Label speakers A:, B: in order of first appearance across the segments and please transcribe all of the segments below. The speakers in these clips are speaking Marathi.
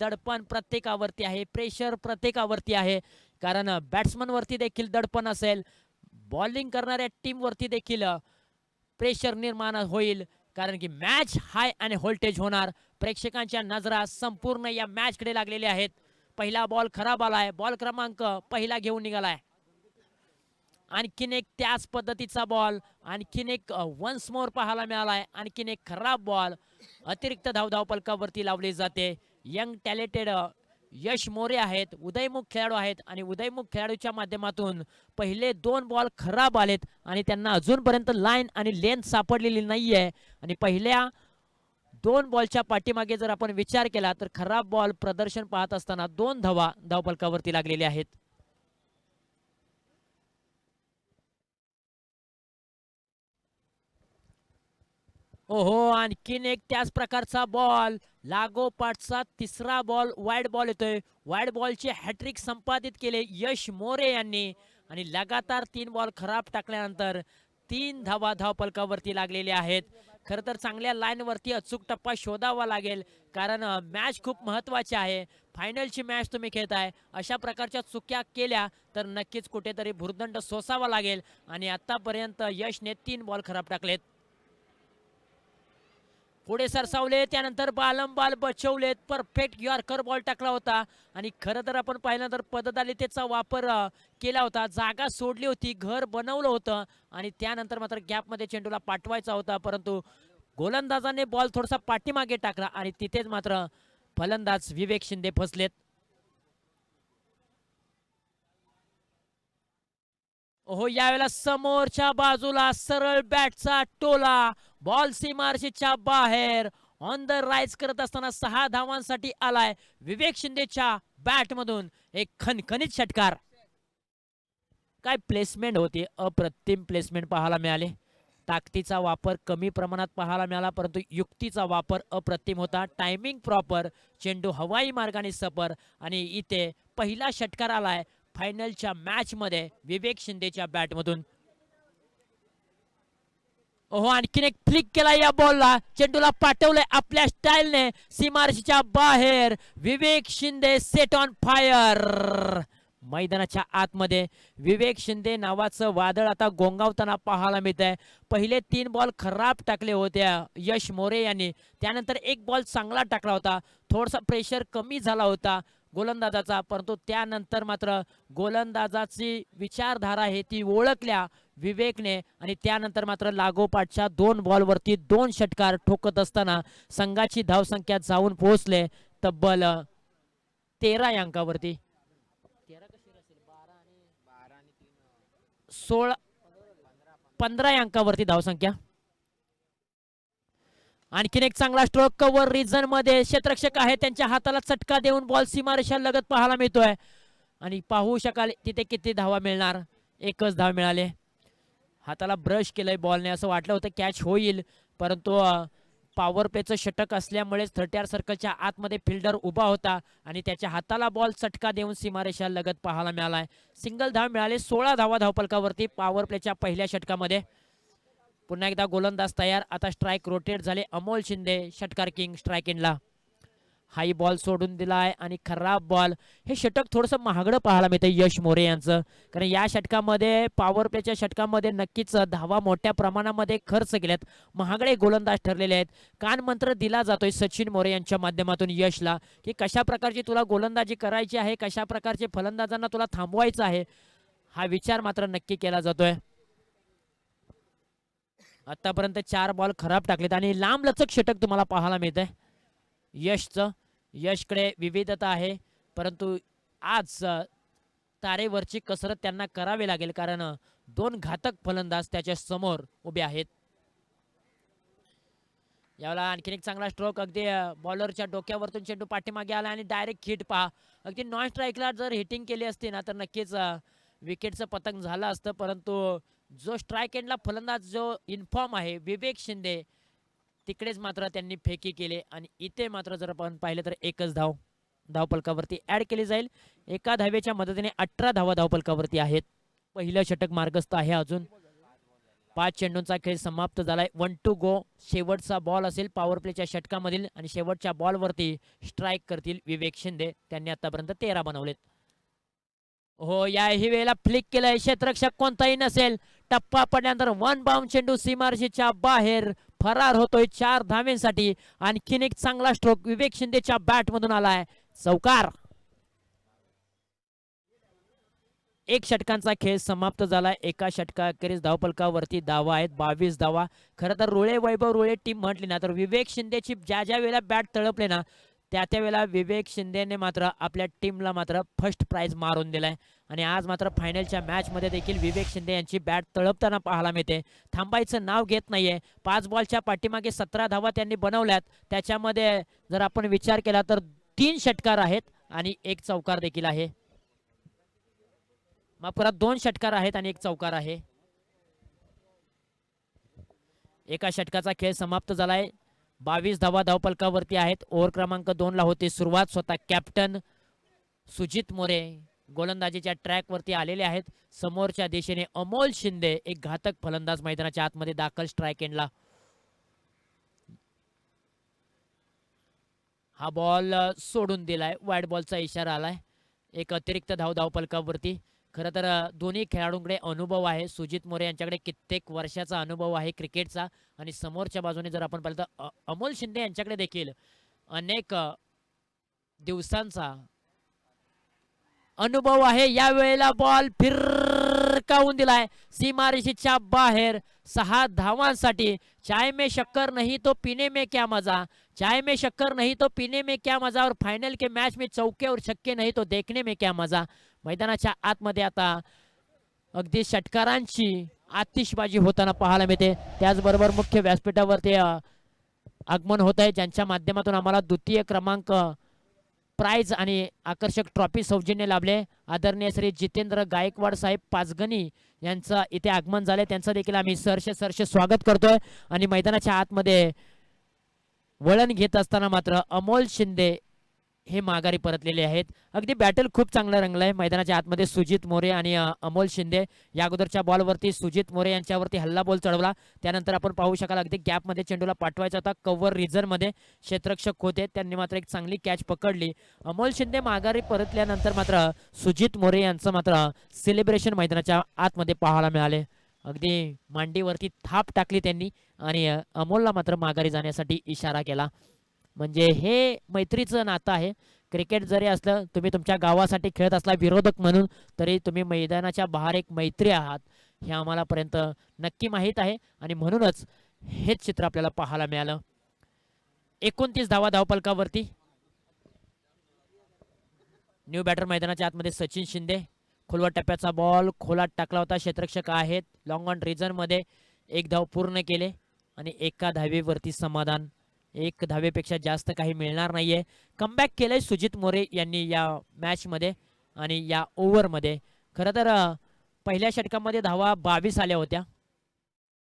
A: दडपण प्रत्येकावरती आहे प्रेशर प्रत्येकावरती आहे. कारण बॅट्समनवरती देखील दडपण असेल बॉलिंग करणाऱ्या टीमवरती देखील प्रेशर निर्माण होईल. कारण की मॅच हाय आणि व्होल्टेज होणार. प्रेक्षकांच्या नजरा संपूर्ण या मॅचकडे लागलेल्या आहेत. पहिला बॉल खराब आला आहे बॉल क्रमांक पहिला घेऊन निघाला आहे आणखीन एक त्याच पद्धतीचा बॉल आणखीन एक वन्स मोर पाहायला आहे आणखीन एक खराब बॉल अतिरिक्त धावधाव पलकावरती लावली जाते. Young talented uh, Yash More आहेत उदयमुख खेळाडू आहेत आणि उदयमुख खेळाडूच्या माध्यमातून पहिले दोन बॉल खराब आलेत आणि त्यांना अजूनपर्यंत लाईन आणि लेंथ सापडलेली नाही आहे आणि पहिल्या दोन बॉलच्या पाठीमागे जर आपण विचार केला तर खराब बॉल प्रदर्शन पाहत असताना दोन धावा धावपलकावरती लागलेल्या आहेत. ओहो आणखीन एक त्याच प्रकारचा बॉल लागोपाठचा तिसरा बॉल वाईड बॉल येतोय. वाईड बॉलचे हॅट्रिक संपादित केले यश मोरे यांनी. आणि लगातार तीन बॉल खराब टाकल्यानंतर तीन धावा धावपलकावरती लागलेले आहेत. खरं तर चांगल्या लाईनवरती अचूक टप्पा शोधावा लागेल कारण मॅच खूप महत्त्वाची आहे. फायनलची मॅच तुम्ही खेळताय. अशा प्रकारच्या चुक्या केल्या तर नक्कीच कुठेतरी भुर्दंड सोसावा लागेल. आणि आत्तापर्यंत यशने तीन बॉल खराब टाकलेत. पुढे सरसावले त्यानंतर बालम बाल बचवलेत. परफेक्ट यॉर्कर बॉल टाकला होता. आणि खरं तर आपण पाहिलं तर पददालितेचा वापर केला होता. जागा सोडली होती घर बनवलं होतं. आणि त्यानंतर मात्र गॅपमध्ये चेंडूला पाठवायचा होता. परंतु गोलंदाजाने बॉल थोडासा पाठीमागे टाकला. आणि तिथेच मात्र फलंदाज विवेक शिंदे फसलेत. हो यावेळेला समोरच्या बाजूला सरळ बॅटचा टोला बॉल सीमारशीच्या बाहेर ऑन द राईज करत असताना सहा धावांसाठी आलाय विवेक शिंदेच्या बॅटमधून एक खनखनीत षटकार. काय प्लेसमेंट होती? अप्रतिम प्लेसमेंट पाहायला मिळाले. ताकदीचा वापर कमी प्रमाणात पाहायला मिळाला परंतु युक्तीचा वापर अप्रतिम होता. टायमिंग प्रॉपर चेंडू हवाई मार्गाने सफर आणि इथे पहिला षटकार आलाय फायनलच्या मॅचमध्ये विवेक शिंदेच्या बॅटमधून. ओहो आणखीन एक फ्लिक केला या बॉलला चेंडूला पाठवलंय आपल्या स्टाईलने सीमारशीच्या बाहेर Vivek Shinde set on fire मैदानाच्या आतमध्ये विवेक शिंदे नावाचं वादळ आता गोंगावताना पाहायला मिळत आहे पहिले तीन बॉल खराब टाकले होते यश मोरे यांनी. त्यानंतर एक बॉल चांगला टाकला होता. थोडासा प्रेशर कमी झाला होता. गोलंदाजाचा परंतु त्यानंतर मात्र गोलंदाजाची विचारधारा आहे ती ओळखल्या विवेकने आणि त्यानंतर मात्र लागोपाठच्या दोन बॉलवरती दोन षटकार ठोकत असताना संघाची धावसंख्या जाऊन पोहोचले तब्बल तेरा या अंकावरती असेल सोळा पंधरा अंकावरती धावसंख्या. आणखीन एक चांगला स्ट्रोक कव्हर रिझनमध्ये क्षेत्रक्षक आहे त्यांच्या हाताला चटका देऊन बॉल सीमारेषा लगत पाहायला मिळतोय. आणि पाहू शकाल तिथे किती धावा मिळणार. एकच धाव मिळाले. हाताला ब्रश केलंय बॉलने असं वाटलं होतं कॅच होईल. परंतु पॉवर प्लेचं षटक असल्यामुळेच थर्टी आर सर्कलच्या आतमध्ये फिल्डर उभा होता आणि त्याच्या हाताला बॉल चटका देऊन सीमारेषा लगत पाहायला मिळाला सिंगल धाव मिळाले सोळा धावा धावपलकावरती पॉवर प्लेच्या पहिल्या षटकामध्ये. पुन्हा एकदा गोलंदाज तयार. आता स्ट्राईक रोटेट झाले. अमोल शिंदे षटकार किंग स्ट्राईक इनला हाई बॉल सोडून दिलाय आणि खराब बॉल हे षटक थोडंसं महागडं पाहायला मिळतं यश मोरे यांचं. कारण या षटकामध्ये पॉवर प्लेच्या षटकामध्ये नक्कीच धावा मोठ्या प्रमाणामध्ये खर्च केल्यात महागडे गोलंदाज ठरलेले आहेत. कान मंत्र दिला जातोय सचिन मोरे यांच्या माध्यमातून यशला की कशा प्रकारची तुला गोलंदाजी करायची आहे कशा प्रकारचे फलंदाजांना तुला थांबवायचं आहे हा विचार मात्र नक्की केला जातोय. आतापर्यंत चार बॉल खराब टाकलेत आणि लांब लचक षटक तुम्हाला पाहायला मिळत आहे यशचं यशकडे विविधता आहे परंतु आज तारेवरची कसरत त्यांना करावी लागेल कारण दोन घातक फलंदाज त्याच्यासमोर उभे आहेत. यावेळेला आणखीन एक चांगला स्ट्रोक अगदी बॉलरच्या डोक्यावरतून चेंडू पाठीमागे आला आणि डायरेक्ट हिट पहा. अगदी नॉन स्ट्राईकला जर हिटिंग केली असती ना तर नक्कीच विकेटचं पतंग झालं असतं परंतु जो स्ट्राईक एंडला फलंदाज जो इन्फॉर्म आहे विवेक शिंदे तिकडेच मात्र त्यांनी फेकी केले आणि इथे मात्र जर आपण पाहिलं तर एकच धाव धावपलकावरती ऍड केली जाईल. एका धावेच्या मदतीने अठरा धावा धावपलकावरती आहेत. पहिलं षटक मार्गस्थ आहे अजून. पाच चेंडूंचा खेळ समाप्त झालाय. वन टू गो शेवटचा बॉल असेल पॉवर प्लेच्या षटकामधील आणि शेवटच्या बॉलवरती स्ट्राईक करतील विवेक शिंदे. त्यांनी आतापर्यंत तेरा बनवलेत. हो याही वेळेला फ्लिक केलंय. क्षेत्ररक्षक कोणताही नसेल. टप्पा पडल्यानंतर वन बाउंड चेंडू सीमारशीच्या बाहेर फरार होतोय चार धावेंसाठी आणखीन एक चांगला स्ट्रोक विवेक शिंदेच्या बॅट मधून आलाय. चौकार. एक षटकांचा खेळ समाप्त झाला एका षटकाखेरीज धावपलकावरती धावा आहेत. बावीस धावा. खरं तर रुळे वैभव रुळे टीम म्हटली ना तर विवेक शिंदेची ज्या ज्या वेळेला बॅट तळपले ना त्या त्या वेळेला विवेक शिंदेने मात्र आपल्या टीमला मात्र फर्स्ट प्राईज मारून दिलाय. आणि आज मात्र फायनलच्या मॅचमध्ये देखील विवेक शिंदे यांची बॅट तळपताना पाहायला मिळते. थांबायचं नाव घेत नाहीये. पाच बॉलच्या पाठीमागे सतरा धावा त्यांनी बनवल्यात. त्याच्यामध्ये जर आपण विचार केला तर तीन षटकार आहेत आणि एक चौकार देखील आहे. मग परत दोन षटकार आहेत आणि एक चौकार आहे. एका षटकाचा खेळ समाप्त झालाय. बावीस धावा धावपलकावरती आहेत. ओव्हर क्रमांक दोनला होते होती सुरुवात. स्वतः कॅप्टन सुजित मोरे गोलंदाजीच्या ट्रॅकवरती आलेले आहेत. समोरच्या दिशेने अमोल शिंदे एक घातक फलंदाज मैदानाच्या आतमध्ये दाखल स्ट्राईक एंडला हा बॉल सोडून दिलाय. वाईट बॉलचा इशारा आलाय. एक अतिरिक्त धाव धावपलकावरती खरं तर दोन्ही खेळाडूंकडे अनुभव आहे. सुजित मोरे यांच्याकडे कित्येक वर्षाचा अनुभव आहे क्रिकेटचा आणि समोरच्या बाजूने जर आपण पाहिलं तर अमोल शिंदे यांच्याकडे देखील अनेक दिवसांचा अनुभव आहे. या वेळेला बॉल फिरकावून दिलाय. सीमारेषेच्या बाहेर सहा धावांसाठी. चाय में शक्कर नहीं तो पीने में क्या मजा. चाय में शक्कर नहीं तो पीने में क्या मजा और फाइनल के मैच में चौके और छक्के नहीं तो देखने में क्या मजा. मैदानाच्या आतमध्ये आता अगदी षटकारांची आतिषबाजी होताना पाहायला मिळते. त्याचबरोबर मुख्य व्यासपीठावरती आगमन होत आहे. ज्यांच्या माध्यमातून आम्हाला द्वितीय क्रमांक प्राइज आणि आकर्षक ट्रॉफी सौजन्य लाभले. आदरणीय श्री जितेंद्र गायकवाड साहेब पाचगणी यांचं इथे आगमन झाले त्यांचं देखील आम्ही सरसे सरसे स्वागत करतोय. आणि मैदानाच्या आतमध्ये वळण घेत असताना मात्र अमोल शिंदे हे माघारी परतलेले आहेत. अगदी बॅटल खूप चांगला रंगला आहे मैदानाच्या आतमध्ये सुजित मोरे आणि अमोल शिंदे. या अगोदरच्या बॉलवरती सुजित मोरे यांच्यावरती हल्ला बॉल चढवला. त्यानंतर आपण पाहू शकाल अगदी गॅपमध्ये चेंडूला पाठवायचा होता. कव्हर रिझनमध्ये क्षेत्रक्षक होते. त्यांनी मात्र एक चांगली कॅच पकडली. अमोल शिंदे माघारी परतल्यानंतर मात्र सुजित मोरे यांचं मात्र सेलिब्रेशन मैदानाच्या आतमध्ये पाहायला मिळाले. अगदी मांडीवरती थाप टाकली त्यांनी आणि अमोलला मात्र माघारी जाण्यासाठी इशारा केला. म्हणजे हे मैत्रीचं नातं आहे. क्रिकेट जरी असलं तुम्ही तुमच्या गावासाठी खेळत असला विरोधक म्हणून तरी तुम्ही मैदानाच्या बाहेर एक मैत्री आहात हे आम्हाला पर्यंत नक्की माहीत आहे. आणि म्हणूनच हेच चित्र आपल्याला पाहायला मिळालं. एकोणतीस धावा धावपलकावरती. न्यू बॅटर मैदानाच्या आतमध्ये सचिन शिंदे. खोलवर टप्प्याचा बॉल खोलात टाकला होता क्षेत्रक्षक आहेत. लॉंग ऑन रिझनमध्ये एक धाव पूर्ण केले आणि एका धावेवरती समाधान. एक धावेपेक्षा जास्त काही मिळणार नाही आहे कमबॅक केलंय सुजित मोरे यांनी या मॅचमध्ये आणि या ओव्हरमध्ये खरं तर पहिल्या षटकामध्ये धावा बावीस आल्या होत्या.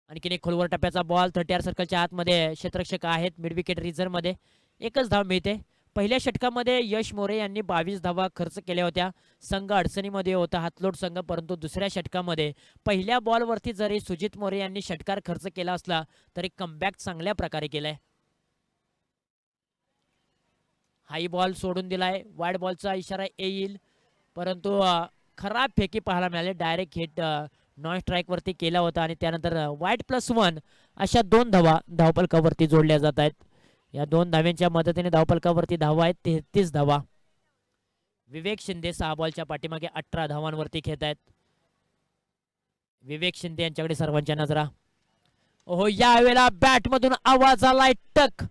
A: आणखीन एक खोलवर टप्प्याचा बॉल थर्टी आर सर्कलच्या आतमध्ये क्षेत्रक्षक आहेत मिड विकेट रिझर्वमध्ये एकच धाव मिळते. पहिल्या षटकामध्ये यश मोरे यांनी बावीस धावा खर्च केल्या होत्या. संघ अडचणीमध्ये होता हातलोट संघ परंतु दुसऱ्या षटकामध्ये पहिल्या बॉलवरती जरी सुजित मोरे यांनी षटकार खर्च केला असला तरी कमबॅक चांगल्या प्रकारे केलाय. हाई बॉल सोडून दिलाय वाईड बॉलचा इशारा येईल. परंतु खराब फेकी पाहायला मिळाले. डायरेक्ट हिट नॉन स्ट्राईकवरती केला होता आणि त्यानंतर वाईट प्लस वन अशा दोन धावा धावपलकावरती जोडल्या जात आहेत. या दोन धाव्यांच्या मदतीने धावपलकावरती धावा आहेत. तेहतीस धावा. विवेक शिंदे सहा बॉलच्या पाठीमागे अठरा धावांवरती खेळत आहेत. विवेक शिंदे यांच्याकडे सर्वांच्या नजरा. ओहो यावेळेला बॅट मधून आवाज आलाय टक.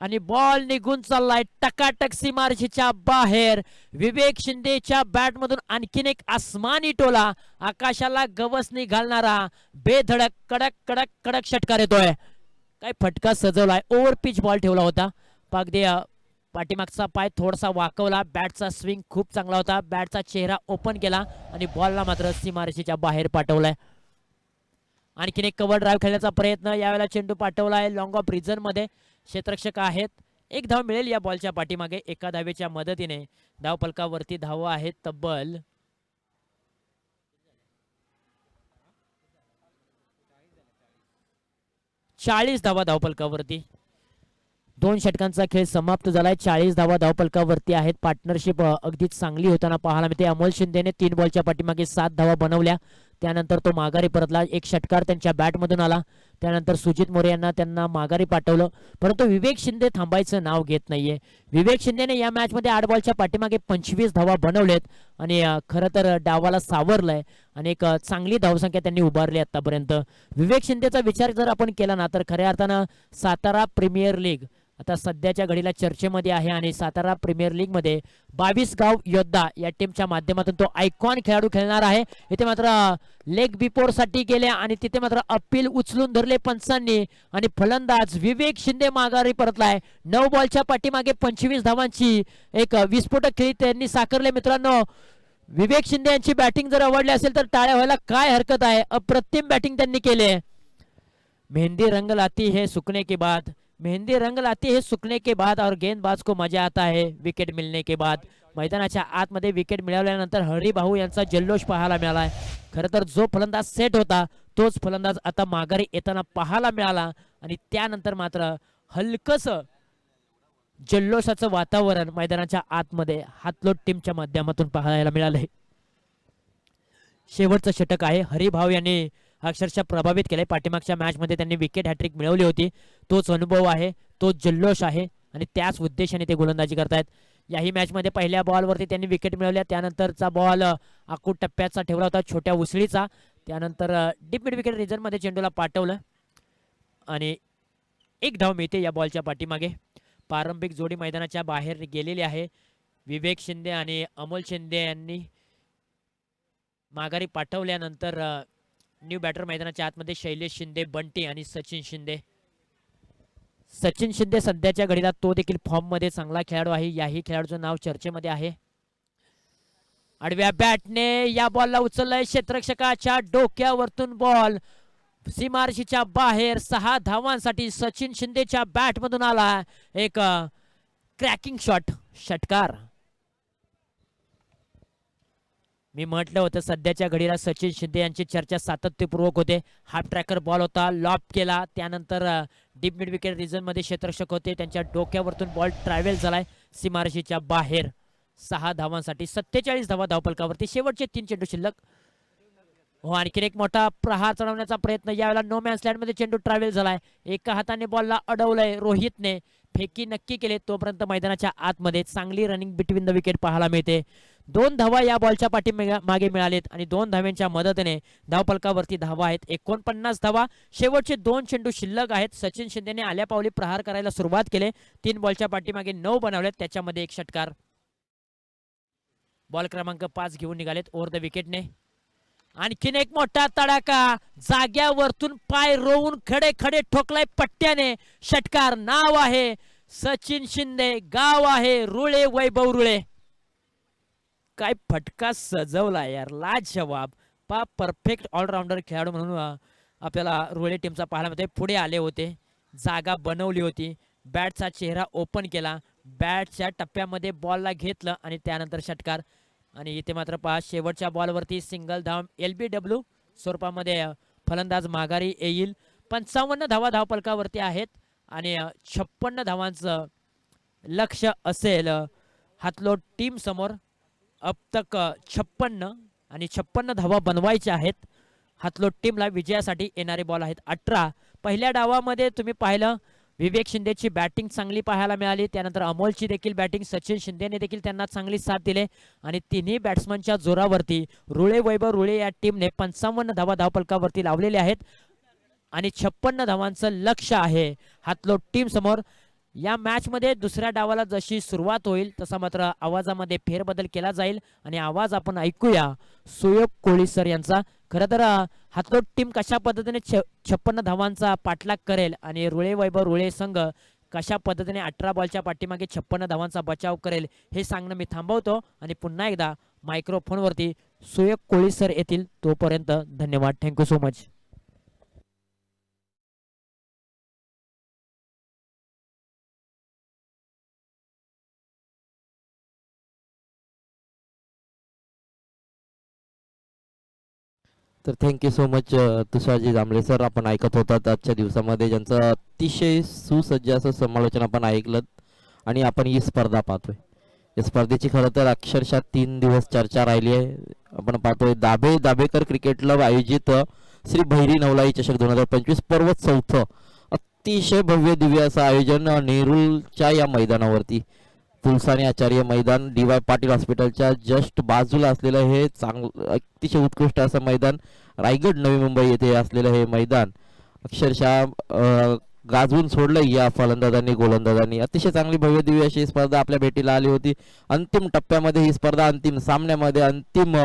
A: आणि बॉल निघून चाललाय. टकाटक सीमारशीच्या बाहेर. विवेक शिंदेच्या बॅट मधून आणखीन एक आसमानी टोला. आकाशाला गवसनी घालणारा बेधडक कडक कडक कडक षटकार येतोय. काय फटका सजवलाय. ओव्हर पिच बॉल ठेवला होता. पागदे पाठीमागचा पाय थोडासा वाकवला. बॅटचा स्विंग खूप चांगला होता. बॅटचा चेहरा ओपन केला आणि बॉलला मात्र सीमारशीच्या बाहेर पाठवलाय. आणखीन एक कवर ड्राईव्ह खेळण्याचा प्रयत्न यावेळेला चेंडू पाठवलाय. लॉंग ऑफ रिझन क्षेत्रक्षक आहेत. एक धाव मिळेल या बॉलच्या पाठीमागे. एका धावेच्या मदतीने. धावपलकावरती धावा आहेत तब्बल. चाळीस धावा धावपलकावरती दोन षटकांचा खेळ समाप्त झालाय. चाळीस धावा धावपलकावरती आहेत. पार्टनरशिप अगदीच चांगली होताना पाहायला मिळते. अमोल शिंदेने तीन बॉलच्या पाठीमागे सात धावा बनवल्या. त्यानंतर तो माघारी परतला. एक षटकार त्यांच्या बॅटमधून आला. त्यानंतर सुजित मोरे यांना त्यांना माघारी पाठवलं. परंतु विवेक शिंदे थांबायचं नाव घेत नाहीये. विवेक शिंदेने या मॅचमध्ये आठ बॉलच्या पाठीमागे पंचवीस धावा बनवलेत आणि खरं तर डावाला सावरलंय आणि एक चांगली धावसंख्या त्यांनी उभारली आतापर्यंत. विवेक शिंदेचा विचार जर आपण केला ना तर खऱ्या अर्थानं सातारा प्रीमियर लीग आता सध्याच्या घडीला चर्चेमध्ये आहे आणि सातारा प्रीमियर लीगमध्ये बावीस गाव योद्धा या टीमच्या माध्यमातून तो आयकॉन खेळाडू खेळणार आहे. इथे मात्र uh, लेग बिफोरसाठी गेले आणि तिथे मात्र अपील उचलून धरले पंचांनी आणि फलंदाज विवेक शिंदे माघारी परतलाय. नऊ बॉलच्या पाठीमागे पंचवीस धावांची एक uh, विस्फोटक खेळी त्यांनी साकारले. मित्रांनो विवेक शिंदे यांची बॅटिंग जर आवडली असेल तर टाळ्या व्हायला काय हरकत आहे? अप्रतिम बॅटिंग त्यांनी केले मेहंदी रंग लाती है सूखने के बाद मेहंदी रंग लाती है सूखने के बाद और गेंदबाज को मजा आता है विकेट मिलने के बाद. मैदानाच्या आतमध्ये विकेट मिळवल्यानंतर हरिभाऊ यांचा जल्लोष पाहायला आहे खरं तर जो फलंदाज सेट होता तोच फलंदाज आता माघारी येताना पाहायला मिळाला. आणि त्यानंतर मात्र हलकस जल्लोषाचं वातावरण मैदानाच्या आतमध्ये हातलोट टीमच्या माध्यमातून पाहायला मिळालंय. शेवटचं षटक आहे. हरिभाऊ यांनी अक्षरशः प्रभावित केले पाठीमागच्या मॅचमध्ये त्यांनी विकेट हॅट्रिक मिळवली होती. तोच अनुभव आहे तोच जल्लोष आहे आणि त्याच उद्देशाने ते गोलंदाजी करतायत. याही मॅचमध्ये पहिल्या बॉलवरती त्यांनी विकेट मिळवल्या. त्यानंतरचा बॉल आकूट टप्प्याचा ठेवला होता छोट्या उसळीचा. त्यानंतर डीप मिड विकेट रिझनमध्ये चेंडूला पाठवलं. आणि एक धाव मिळते या बॉलच्या पाठीमागे. पारंपरिक जोडी मैदानाच्या बाहेर गेलेली आहे. विवेक शिंदे आणि अमोल शिंदे यांनी माघारी पाठवल्यानंतर न्यू बॅटर मैदानाच्या आतमध्ये शैलेश शिंदे बंटी आणि सचिन शिंदे. सचिन शिंदे सध्याच्या घडीला तो देखील फॉर्ममध्ये चांगला खेळाडू आहे. याही खेळाडूचं नाव चर्चेमध्ये आहे. आडव्या बॅटने या बॉलला उचललाय क्षेत्रक्षकाच्या डोक्यावरतून बॉल सीमारशीच्या बाहेर सहा धावांसाठी सचिन शिंदेच्या बॅट मधून आला एक क्रॅकिंग शॉट षटकार. मी म्हटलं होतं सध्याच्या घडीला सचिन शिंदे यांची चर्चा सातत्यपूर्वक होते. हाफ ट्रॅकर बॉल होता लॉप केला. त्यानंतर डीप मिड विकेट रिझनमध्ये क्षेत्रक्षक होते. त्यांच्या डोक्यावरतून बॉल ट्रॅव्हल झालाय सीमारशीच्या बाहेर. सहा धावांसाठी सत्तेचाळीस धावा धावपलकावरती शेवटचे तीन चेंडू शिल्लक. हो आणखीन एक मोठा प्रहार चढवण्याचा प्रयत्न. यावेळेला नो मॅन्स लँडमध्ये चेंडू ट्रॅव्हल झालाय. एका हाताने बॉलला अडवलंय रोहितने. फेकी नक्की केले. तोपर्यंत मैदानाच्या आतमध्ये चांगली रनिंग बिटवीन द विकेट पाहायला मिळते. दोन धावा या बॉलच्या पाठी मागे मिळालेत आणि दोन धाव्यांच्या मदतीने धावपलकावरती धावा आहेत. एकोणपन्नास धावा शेवटचे दोन चेंडू शिल्लक आहेत. सचिन शिंदेने आल्या पावली प्रहार करायला सुरुवात केले. तीन बॉलच्या पाठीमागे नऊ बनवलेत त्याच्यामध्ये एक षटकार. बॉल क्रमांक पाच घेऊन निघालेत ओव्हर द विकेटने. आणखीन एक मोठा तडाका जाग्यावरतून पाय रोवून खडे खडे ठोकलाय पट्ट्याने. षटकार नाव आहे. सचिन शिंदे गाव आहे रुळे वैभव रुळे. काय फटका सजवला यार. लाज जवाब पा परफेक्ट ऑलराऊंडर खेळाडू म्हणून आपल्याला रुळे टीमचा पाहायला मिळते पुढे आले होते. जागा बनवली होती. बॅटचा चेहरा ओपन केला. बॅटच्या टप्प्यामध्ये बॉलला घेतलं आणि त्यानंतर षटकार. आणि इथे मात्र पहा शेवटच्या बॉलवरती सिंगल धाव एल बी डब्ल्यू स्वरूपामध्ये फलंदाज माघारी येईल. पंचावन्न धावा धावपलकावरती आहेत. आणि छप्पन्न धावांचं लक्ष असेल हातलो टीमसमोर टीम समोर. अब तक छप्पन्न आणि छप्पन्न धावा बनवायच्या आहेत. हातलोट टीमला विजयासाठी येणारे बॉल आहेत अठरा. पहिल्या डावामध्ये तुम्ही पाहिलं विवेक शिंदेची बॅटिंग चांगली पाहायला मिळाली. त्यानंतर अमोलची देखील बॅटिंग सचिन शिंदेने देखील त्यांना चांगली साथ दिले. आणि तिन्ही बॅट्समनच्या जोरावरती रुळे वैभव रुळे या टीमने पंचावन्न धावा धावपलकावरती लावलेले आहेत. आणि छप्पन्न धावांचं लक्ष आहे हातलोट टीम समोर. या मॅचमध्ये दुसऱ्या डावाला जशी सुरुवात होईल तसा मात्र आवाजामध्ये फेरबदल केला जाईल. आणि आवाज आपण ऐकूया सुयोग कोळी सर यांचा. खरं तर हातोट टीम कशा पद्धतीने छ छप्पन्न धावांचा पाठलाग करेल आणि रुळे वैभव रुळे संघ कशा पद्धतीने अठरा बॉलच्या पाठीमागे छप्पन्न धावांचा बचाव करेल हे सांगणं मी थांबवतो. आणि पुन्हा एकदा मायक्रोफोनवरती सुयोग कोळी सर येतील तोपर्यंत धन्यवाद. थँक्यू सो मच
B: तर thank you so much Tusharji Jambhale sir आपण ऐकत होतात आजच्या दिवसामध्ये. ज्यांचं अतिशय सुसज्ज असं समालोचन आपण ऐकलं आणि आपण ही स्पर्धा पाहतोय. या स्पर्धेची खरं तर अक्षरशः तीन दिवस चर्चा राहिली आहे. आपण पाहतोय दाभे दाभेकर क्रिकेट क्लब आयोजित श्री भैरी नवलाई चषक दोन हजार पंचवीस पर्व चौथं. अतिशय भव्य दिव्य असं आयोजन नेरूलच्या या मैदानावरती. पुलसाने आचार्य मैदान डी वाय पाटील हॉस्पिटलच्या जस्ट बाजूला असलेलं हे चांगलं अतिशय उत्कृष्ट असं मैदान. रायगड नवी मुंबई येथे असलेलं हे मैदान. अक्षरशः गाजवून सोडलं या फलंदाजांनी गोलंदाजांनी. अतिशय चांगली भव्य दिव्य अशी स्पर्धा आपल्या भेटीला आली होती. अंतिम टप्प्यामध्ये ही स्पर्धा अंतिम सामन्यामध्ये अंतिम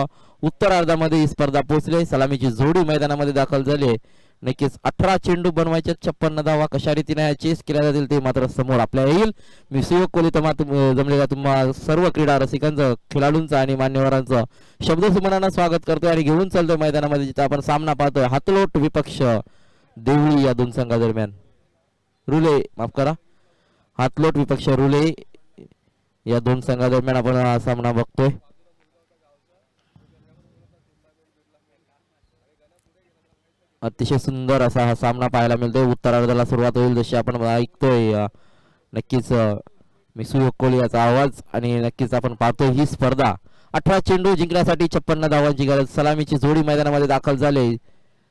B: उत्तरार्धामध्ये ही स्पर्धा पोहोचली. सलामीची जोडी मैदानामध्ये दाखल झाली आहे. नक्कीच अठरा चेंडू बनवायचे छप्पन्न धावा कशा रीतीने चेस केल्या जातील ते मात्र समोर आपल्या येईल. मी सुयोग कोहली तुम्हा तुम- जमलेल्या तुम्हा सर्व क्रीडा रसिकांचं खेळाडूंचं आणि मान्यवरांचं शब्दसुमनानं स्वागत करतोय आणि घेऊन चालतोय मैदानामध्ये जिथं आपण सामना पाहतोय. हातलोट विपक्ष देवळी या दोन संघादरम्यान. रुले माफ करा. हातलोट विपक्ष रुले या दोन संघादरम्यान आपण सामना बघतोय. अतिशय सुंदर असा हा सामना पाहायला मिळतोय. उत्तरार्धाला सुरुवात होईल जशी आपण ऐकतोय. नक्कीच मिसू मी कोहली याचा आवाज आणि नक्कीच आपण पाहतोय ही स्पर्धा. अठरा चेंडू जिंकण्यासाठी छप्पन्न धावांची गरज. सलामीची जोडी मैदानामध्ये दाखल झाले.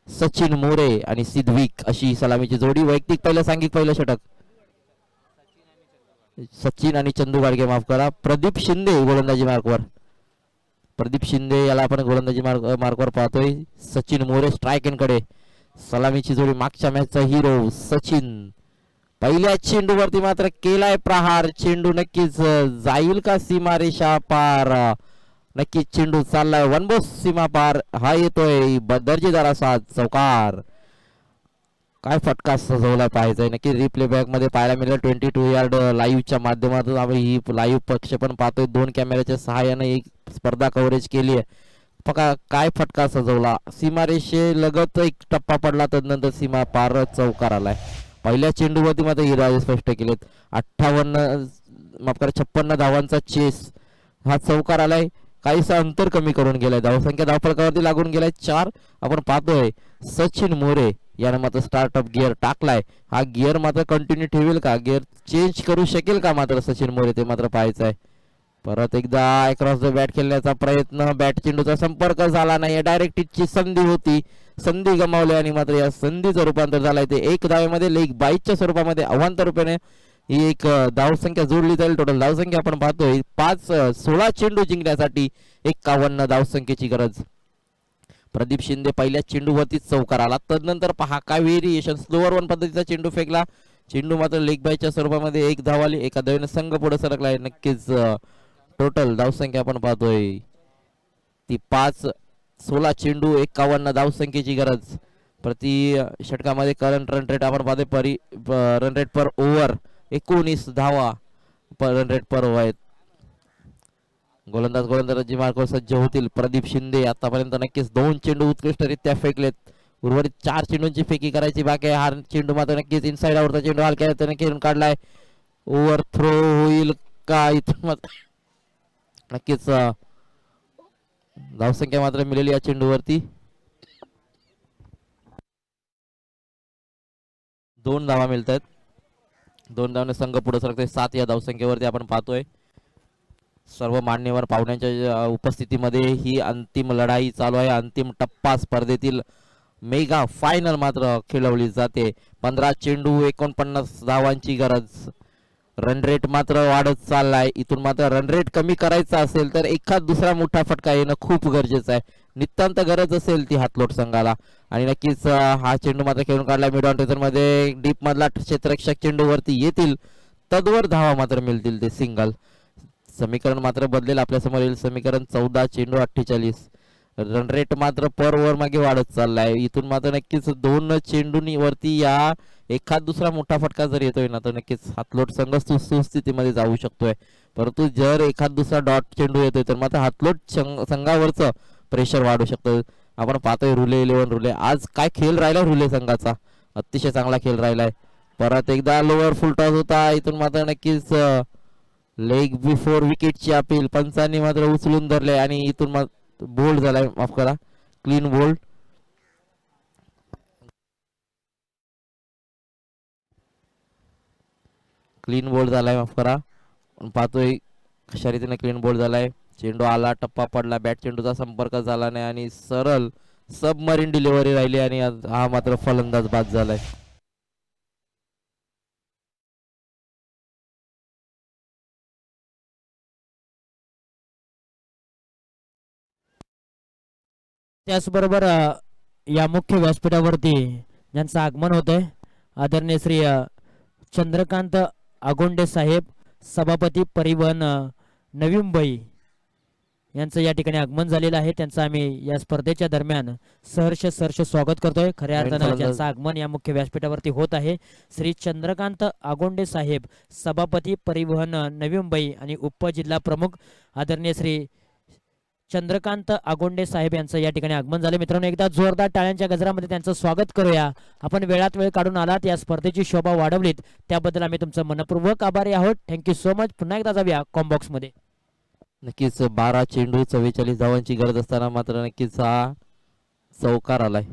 B: सचिन मोरे आणि सिद्विक अशी सलामीची जोडी. वैयक्तिक पहिलं सांगित पहिलं षटक. सचिन आणि चंदू गाडगे माफ करा. प्रदीप शिंदे गोलंदाजी मार्कवर प्रदीप शिंदे याला आपण गोलंदाजी मार्क मार्कवर पाहतोय. सचिन मोरे स्ट्रायककडे. सलामीची जोडी मागच्या मॅचचा हिरो सचिन. पहिल्या चेंडूवरती मात्र केलाय प्रहार. चेंडू नक्कीच जाईल का सीमारेषा पार? नक्कीच चेंडू चाललाय. वन बोस सीमा पार. हा येतोय. दर्जेदार असा चौकार. काय फटका सजवला पाहिजे नक्की रिप्ले बॅकमध्ये पाहायला मिळेल. ट्वेंटी टू यार्ड लाईव्हच्या माध्यमातून आपण ही लाईव्ह प्रक्षेपण पाहतोय. दोन कॅमेऱ्याच्या सहाय्याने एक स्पर्धा कव्हरेज केली आहे फका काय फटका सजवला? सीमारेषेलगत एक टप्पा पडला तदनंतर सीमा पार चौकार आलाय पहिल्या चेंडूवरती मात्र ही स्पष्ट केलेत. अठ्ठावन्न माफ करा छप्पन्न धावांचा चेस हा चौकार आलाय काहीसा अंतर कमी करून गेलाय. धावसंख्या धावफलकावरती लागून गेलाय. चार आपण पाहतोय सचिन मोरे यानं मात्र स्टार्टअप गिअर टाकलाय. हा गिअर मात्र कंटिन्यू ठेवेल का? गिअर चेंज करू शकेल का मात्र सचिन मोरे? ते मात्र पाहायचं आहे परत एकदा क्रॉस द बॅट खेळण्याचा प्रयत्न. बॅट चेंडूचा संपर्क झाला नाही डायरेक्ट ची संधी होती. संधी गमावली आणि मात्र या संधीचं रूपांतर झालंय ते एक धावेमध्ये. लेग बाईकच्या स्वरूपामध्ये अवांतर रुपयाने ही एक धावसंख्या जोडली जाईल. टोटल धावसंख्या आपण पाहतोय. पाच सोळा चेंडू जिंकण्यासाठी एकावन्न धावसंख्येची गरज. प्रदीप शिंदे पहिल्या चेंडूवरती चौकार आला. तदनंतर पहा कावेरी यशन स्लोअर वन पद्धतीचा चेंडू फेकला. चेंडू मात्र लेग बायच्या स्वरूपामध्ये एक धाव आली एका धावेने संघ पुढे सरकलाय. नक्कीच टोटल धावसंख्या आपण पाहतोय. ती पाच सोळा चेंडू एकावन्न धावसंख्येची गरज. प्रति षटकामध्ये करंट रन रेट आपण पाहतोय परी रन रेट पर ओव्हर एकोणीस धावा रन रेट पर ओव्हर आहेत. गोलंदाज गोलंदाजी मार्ग सज्ज होतील. प्रदीप शिंदे आतापर्यंत नक्कीच दोन चेंडू उत्कृष्टरित्या फेकलेत. उर्वरित चार चेंडूंची फेकी करायची बाकी आहे. हा चेंडू मात्र नक्कीच इनसाइड आवडता चेंडू हलक्या हाताने खेळून काढलाय. ओव्हर थ्रो होईल का? इथून मात्र नक्कीच धावसंख्या मात्र मिळेल या चेंडूवरती. दोन धावा मिळत आहेत दोन धावने संघ पुढे सरकते सात या धावसंख्येवरती आपण पाहतोय. सर्व मान्यवर पाहुण्यांच्या उपस्थितीमध्ये ही अंतिम लढाई चालू आहे. अंतिम टप्पा स्पर्धेतील मेगा फायनल मात्र खेळवली जाते. पंधरा चेंडू एकोणपन्नास धावांची गरज. रन रेट मात्र वाढत चाललाय. इथून मात्र रन रेट कमी करायचा असेल तर एखाद दुसरा मोठा फटका येणं खूप गरजेचं आहे. नितांत गरज असेल ती हातलोट संघाला. आणि नक्कीच हा चेंडू मात्र खेळून काढला. मिड ऑनमध्ये डीप मधला क्षेत्ररक्षक चेंडू वरती येतील. तदवर धावा मात्र मिळतील ते सिंगल. समीकरण मात्र बदलेल. आपल्यासमोर येईल समीकरण चौदा चेंडू अठ्ठेचाळीस. रन रेट मात्र पर ओव्हर मागे वाढत चाललाय. इथून मात्र नक्कीच दोन चेंडूनी वरती या एखाद दुसरा मोठा फटका जर येतोय ना तर नक्कीच हातलोट संघ सुस्थितीमध्ये जाऊ शकतोय. परंतु जर एखाद दुसरा डॉट चेंडू येतोय तर मात्र हातलोट संघ- संघावरचं प्रेशर वाढू शकतं. आपण पाहतोय रुले इलेव्हन रुले. आज काय खेळ राहिला रुले संघाचा? अतिशय चांगला खेळ राहिलाय. परत एकदा लोअर फुल टॉस होता. इथून मात्र नक्कीच लेग बिफोर विकेटची अपील. पंचांनी मात्र उचलून धरले आणि इथून बोल्ड झालाय माफ करा. क्लीन बोल्ड क्लीन बोल्ड झालाय माफ करा. पाहतोय कशा रीतीने क्लीन बोल्ड झालाय. चेंडू आला टप्पा पडला. बॅट चेंडूचा संपर्क झाला नाही आणि सरळ सबमरीन डिलिव्हरी राहिली आणि हा मात्र फलंदाज बाद झालाय.
A: त्याचबरोबर या मुख्य व्यासपीठावरती ज्यांचं आगमन होत आहे आदरणीय श्री चंद्रकांत आगोंडे साहेब सभापती परिवहन नवी मुंबई यांचं या ठिकाणी आगमन झालेलं आहे त्यांचं आम्ही या स्पर्धेच्या दरम्यान सहर्ष सहर्ष स्वागत करतोय खऱ्या अर्थानं. ज्यांचं आगमन या मुख्य व्यासपीठावरती होत आहे श्री चंद्रकांत आगोंडे साहेब सभापती परिवहन नवी मुंबई आणि उपजिल्हा प्रमुख आदरणीय श्री चंद्रकांत आगोंडे साहेब यांचं या ठिकाणी आगमन झालं. मित्रांनो एकदा जोरदार टाळ्यांच्या गजरामध्ये त्यांचं स्वागत करूया. आपण वेळात वेळ काढून आलात या स्पर्धेची शोभा वाढवलीत. त्याबद्दल आम्ही तुमचं मनपूर्वक आभारी आहोत. थँक्यू सो मच पुन्हा एकदा जाऊया कॉम्बॉक्समध्ये.
B: नक्कीच बारा चेंडू चव्वेचाळीस धावांची गरज असताना मात्र नक्कीच हा चौकार आलाय.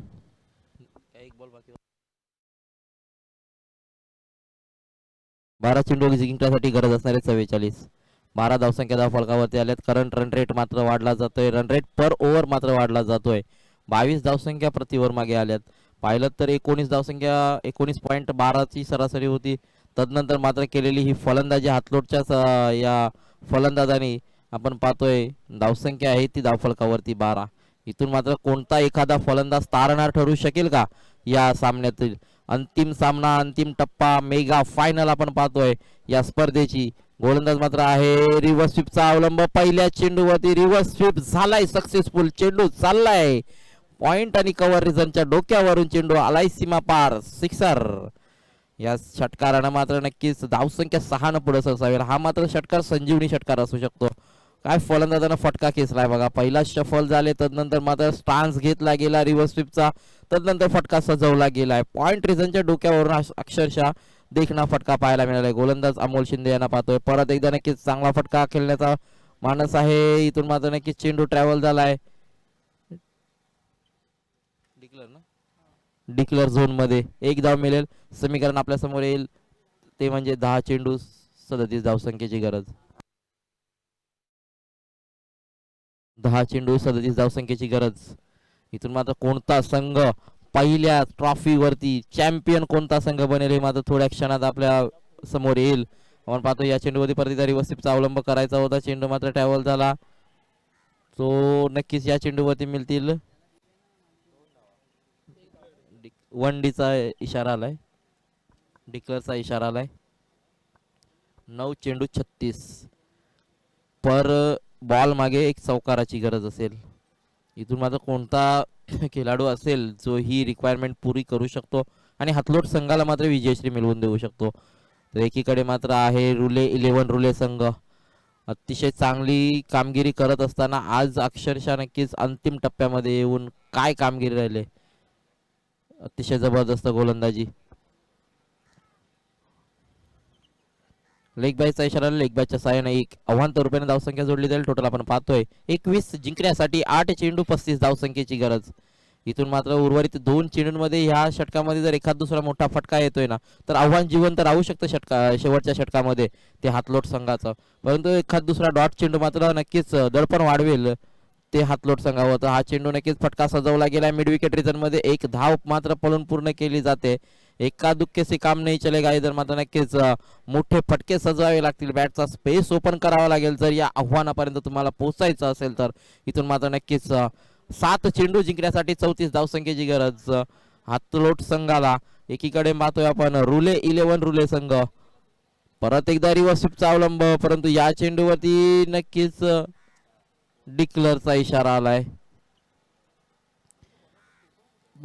B: बारा चेंडू जिंकण्यासाठी गरज असणारे चव्वेचाळीस. बारा धावसंख्या धाव फलकावरती आल्यात. करंट रन रेट मात्र वाढला जातोय. रन रेट पर ओव्हर मात्र वाढला जातोय. बावीस धावसंख्या प्रति ओव्हर मागे आल्यात. पाहिलं तर एकोणीस धावसंख्या एकोणीस पॉईंट बाराची सरासरी होती. तदनंतर मात्र केलेली ही फलंदाजी हातलोटच्या स- या फलंदाजाने आपण पाहतोय धावसंख्या आहे ती धावफलकावरती बारा. इथून मात्र कोणता एखादा फलंदाज तारणार ठरू शकेल का? या सामन्यातील अंतिम सामना अंतिम टप्पा मेगा फायनल आपण पाहतोय. या स्पर्धेची गोलंदाज मात्र आहे. रिव्हर्स स्वीपचा अवलंब. पहिल्या चेंडूवरती रिव्हर्स स्वीप झालाय. सक्सेसफुल चेंडू चाललाय. पॉइंट आणि कव्हर रिझनच्या डोक्यावरून चेंडू आलाय सीमा पार. सिक्सर या षटकारानं मात्र नक्कीच धावसंख्या सहानं पुढे सरसावेल. हा मात्र षटकार संजीवनी षटकार असू शकतो. काय फलंदाजानं फटका खेचलाय बघा. पहिला शफल झाले तदनंतर मात्र स्टान्स घेतला गेला रिव्हर्स स्वीपचा. तदनंतर फटका सजवला गेलाय. पॉइंट रिझनच्या डोक्यावरून अक्षरशः देखणा फटका पाहायला मिळाला गोलंदाज अमोल शिंदे यांना पाहतोय. परत एकदा नक्कीच चांगला फटका खेळण्याचा मानस आहे. इथून मात्र नक्कीच चेंडू ट्रॅव्हल झालाय डिक्लर ना? डिक्लर झोनमध्ये. एक धाव मिळेल. समीकरण आपल्यासमोर येईल. ते म्हणजे दहा चेंडू सदतीस धावसंख्येची गरज. दहा चेंडू सदतीस धावसंख्येची गरज. इथून मात्र कोणता संघ पहिल्या ट्रॉफीवरती चॅम्पियन कोणता संघ बनेल हे मात्र थोड्या क्षणात आपल्यासमोर येईल. आपण पाहतो या चेंडूवरती परत वसिपचा अवलंब करायचा होता. चेंडू मात्र ट्रॅव्हल झाला. तो नक्कीच या चेंडूवरती मिळतील. वन डीचा इशारा आलाय. डिक्लरचा इशारा आलाय. नऊ चेंडू छत्तीस. पर बॉल मागे एक चौकाराची गरज असेल. इथून मात्र कोणता खेळाडू असेल जो ही रिक्वायरमेंट पुरी करू शकतो आणि हातलोट संघाला मात्र विजयश्री मिळवून देऊ शकतो. तर एकीकडे मात्र आहे रुले इलेव्हन रुले संघ. अतिशय चांगली कामगिरी करत असताना आज अक्षरशः नक्कीच अंतिम टप्प्यामध्ये येऊन काय कामगिरी राहिले? अतिशय जबरदस्त गोलंदाजी. लेग बायचा इशारा लेग बायच्या सहाय्याने एक आव्हान रुपयाने धावसंख्या जोडली जाईल. टोटल आपण पाहतोय एकवीस जिंकण्यासाठी आठ चेंडू पस्तीस धावसंख्येची गरज. इथून मात्र उर्वरित दोन चेंडूंमध्ये ह्या षटकामध्ये जर एखाद दुसरा मोठा फटका येतोय ना तर आव्हान जिवंत राहू शकतं षटका शेवटच्या षटकामध्ये ते हातलोट संघाचं. परंतु एखाद दुसरा डॉट चेंडू मात्र नक्कीच दडपण वाढवेल ते हातलोट संघावर. तर हा चेंडू नक्कीच फटका सजवला गेला. मिड विकेट रिझनमध्ये एक धाव मात्र पळून पूर्ण केली जाते. एका दुःखे से काम नाही चलेगा. इधर मात्र नक्कीच मोठे फटके सजवावे लागतील. बॅटचा स्पेस ओपन करावा लागेल. जर या आव्हानापर्यंत तुम्हाला पोहोचायचं असेल तर इथून मात्र नक्कीच सात चेंडू जिंकण्यासाठी चौतीस धावसंख्येची गरज हातलोट संघाला. एकीकडे पाहतोय आपण रुले इलेव्हन रुले संघ. परत एकदा रिव्हर्सिपचा अवलंब परंतु या चेंडूवरती नक्कीच डिक्लरचा इशारा आलाय.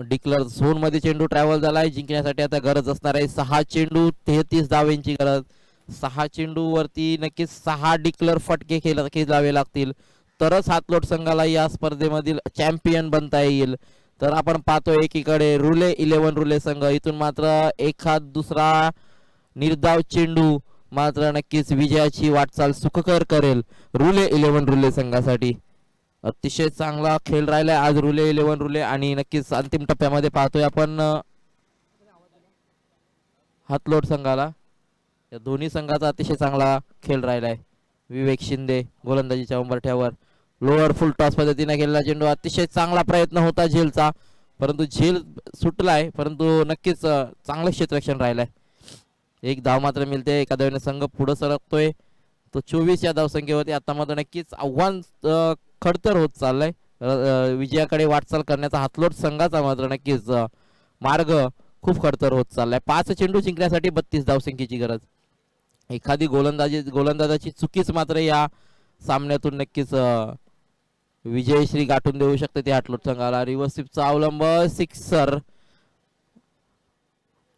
B: डिक्लर झोनमध्ये चेंडू ट्रॅव्हल झालाय जिंकण्यासाठी आता गरज असणार आहे. सहा चेंडू तेहतीस धावेंची गरज. सहा चेंडू वरती नक्कीच सहा डिक्लर फटके खेळ खेळावे लागतील. तरच हातलोट संघाला या स्पर्धेमधील चॅम्पियन बनता येईल. तर आपण पाहतो एकीकडे रुले इलेव्हन रुले संघ. इथून मात्र एखाद दुसरा निर्धाव चेंडू मात्र नक्कीच विजयाची वाटचाल सुखकर करेल. रुले इलेव्हन रुले संघासाठी. अतिशय चांगला खेळ राहिलाय. आज रुले इलेव्हन रुले आणि नक्कीच अंतिम टप्प्यामध्ये पाहतोय आपण हातलोट संघाला. या दोन्ही संघाचा अतिशय चांगला खेळ राहिला आहे विवेक शिंदे गोलंदाजीच्या उंबरठ्यावर. लोअर फुल टॉस पद्धतीने गेलेला चेंडू अतिशय चांगला प्रयत्न होता झेलचा. परंतु झेल सुटलाय परंतु नक्कीच चांगलं चांगलं क्षेत्ररक्षण राहिलंय. एक धाव मात्र मिळते एका धावेने संघ पुढे सरकतोय. तो चोवीस या धावसंख्येवरती आता मात्र नक्कीच आव्हान खडतर होत चाललंय. विजयाकडे वाटचाल करण्याचा हातलोट संघाचा मात्र नक्कीच मार्ग खूप खडतर होत चाललाय. पाच चेंडू जिंकण्यासाठी बत्तीस धावसंख्येची गरज. एखादी गोलंदाजी गोलंदाजाची चुकीच मात्र या सामन्यातून नक्कीच विजयश्री गाठून देऊ शकते ते हातलोट संघाला. रिव्हर्सिपचा अवलंब सिक्सर.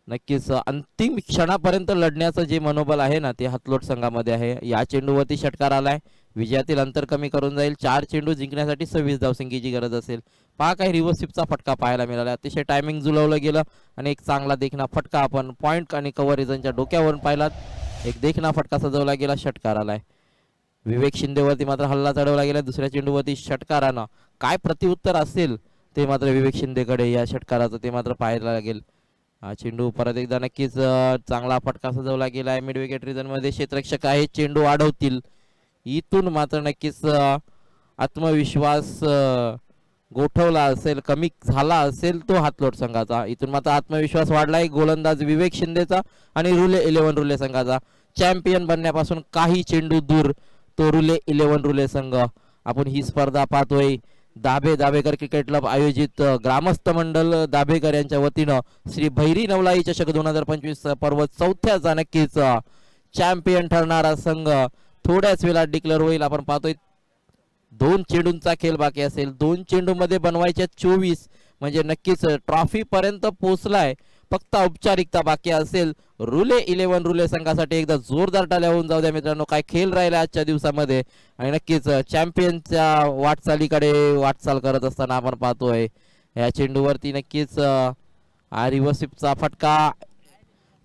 B: नक्कीच अंतिम क्षणापर्यंत लढण्याचं जे मनोबल आहे ना ते हातलोट संघामध्ये आहे. या चेंडूवरती षटकार आलाय. विजयातील अंतर कमी करून जाईल. चार चेंडू जिंकण्यासाठी सव्वीस धावसंख्येची गरज असेल. पहा काही रिव्हर्सिपचा फटका पाहायला मिळाला. अतिशय टायमिंग जुलवलं गेलं आणि एक चांगला देखणा फटका आपण पॉईंट आणि कव्हर रिझनच्या डोक्यावरून पाहिलात. एक देखणा फटका सजवला गेला षटकार आलाय विवेक शिंदेवरती मात्र हल्ला चढवला गेला. दुसऱ्या चेंडूवरती षटकारानं. काय प्रतिउत्तर असेल ते मात्र विवेक शिंदेकडे या षटकाराचं ते मात्र पाहायला लागेल. हा चेंडू परत एकदा नक्कीच चांगला फटका सजवला गेला आहे मिड विकेट क्षेत्रक्षक क्षेत्ररक्षक आहे चेंडू वाढवतील. इथून मात्र नक्कीच आत्मविश्वास गोठवला असेल कमी झाला असेल तो हातलोट संघाचा. इथून मात्र आत्मविश्वास वाढलाय गोलंदाज विवेक शिंदेचा आणि रुले इलेव्हन रुले संघाचा. चॅम्पियन बनण्यापासून काही चेंडू दूर तो रुले इलेव्हन रुले संघ. आपण ही स्पर्धा पाहतोय. दाभे दाभेकर क्रिकेट क्लब आयोजित ग्रामस्थ मंडल दाभेकर यांच्या वतीनं श्री भैरी नवलाई चषक दोन हजार पंचवीस पर्व चौथ्याचा नक्कीच चॅम्पियन ठरणारा संघ. थोड्याच वेळात डिक्लेअर होईल. आपण पाहतोय दोन चेंडूंचा खेळ बाकी असेल. दोन चेंडू मध्ये बनवायच्या चोवीस. म्हणजे नक्कीच ट्रॉफी पर्यंत पोहोचलाय. फक्त औपचारिकता बाकी असेल. रुले इलेव्हन रुले संघासाठी एकदा जोरदार टाल्या होऊन जाऊ द्या मित्रांनो. काय खेळ राहिला आजच्या दिवसामध्ये. आणि नक्कीच चॅम्पियनच्या वाटचालीकडे वाटचाल करत असताना आपण पाहतोय. या चेंडूवरती नक्कीच अं, रिव्हर्सिपचा फटका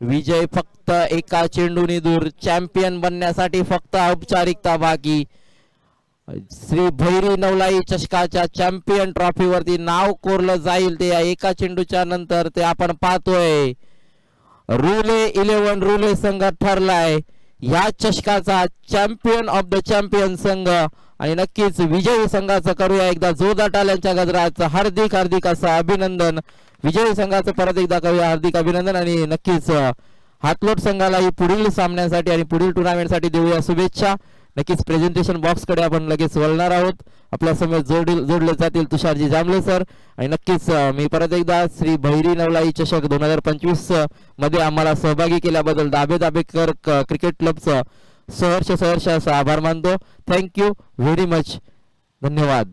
B: विजय फक्त एका चेंडूने दूर चॅम्पियन बनण्यासाठी फक्त औपचारिकता बाकी. श्री भैरी नवलाई चषकाच्या चॅम्पियन ट्रॉफीवरती नाव कोरलं जाईल ते या एका चेंडूच्या नंतर ते आपण पाहतोय. रुले इलेव्हन रुले संघ ठरलाय. या चषकाचा चॅम्पियन ऑफ द चॅम्पियन संघ. आणि नक्कीच विजयी संघाचं करूया एकदा. जोरदार टाल्यांच्या गजराचं हार्दिक हार्दिक असं अभिनंदन. विजयी संघाचं परत एकदा करूया हार्दिक अभिनंदन आणि नक्कीच हातलोट संघालाही पुढील सामन्यासाठी आणि पुढील टुर्नामेंटसाठी देऊया शुभेच्छा. नक्कीच प्रेझेंटेशन बॉक्सकडे आपण लगेच वळणार आहोत. आपल्यासमोर जोडील जोडले जातील तुषारजी जांभळे सर आणि नक्कीच मी परत एकदा श्री भैरी नवलाई चषक दोन हजार पंचवीसमध्ये आम्हाला सहभागी केल्याबद्दल दाबे दाबेकर क- क्रिकेट क्लबचं सहर्ष सहर्ष असं आभार मानतो. थँक्यू व्हेरी मच धन्यवाद.